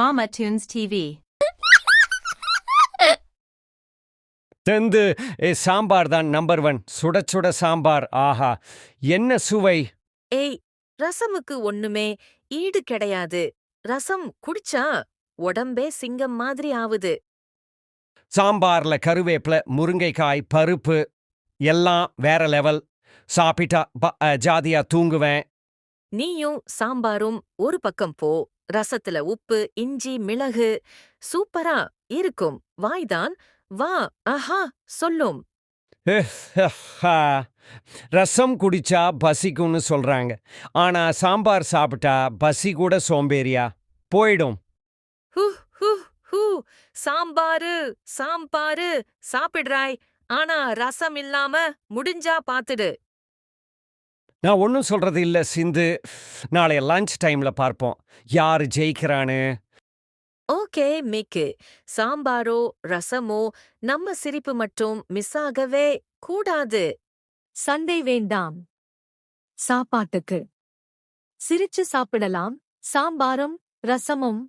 Mama Tunes TV. தெந்து ஏ சாம்பார் தான் number one சுட சுட சாம்பார் ஆஹா. என்ன சுவை? ஏய் ரசமுக்கு ஒண்ணுமே ஈடு கிடையாது. ரசம் குடிச்சா உடம்பே சிங்கம் மாதிரி ஆவுது. சாம்பார்ல கருவேப்பில முருங்கைக்காய் பருப்பு எல்லாம் வேற லெவல் சாப்பிட்டா ப- அ, ஜாதியா தூங்குவேன். நீயும் சாம்பாரும் ஒரு பக்கம் போ. ரசத்துல உப்பு இஞ்சி மிளகு சூப்பரா இருக்கும். வாய்தான் வா ஆஹா சொல்லும். ரசம் குடிச்சா பசிக்கும்னு சொல்றாங்க. ஆனா சாம்பார் சாப்பிட்டா பசி கூட சோம்பேறியா? போயிடும். ஹூ ஹூ ஹூ. சாம்பாரு சாம்பாரு சாப்பிடுறாய். ஆனா ரசம் இல்லாம முடிஞ்சா பாத்துடு. நான் ஒன்றும் சொல்றது இல்ல சிந்து. நாளைய லஞ்ச் டைம்ல பார்ப்போம். யாரு ஜெயிக்கிறான்னு? ஓகே மிக்கு. சாம்பாரோ ரசமோ நம்ம சிரிப்பு மட்டும் மிஸ் ஆகவே கூடாது. சண்டை வேண்டாம். சாப்பாட்டுக்கு. சிரிச்சு சாப்பிடலாம். சாம்பாரும் ரசமும்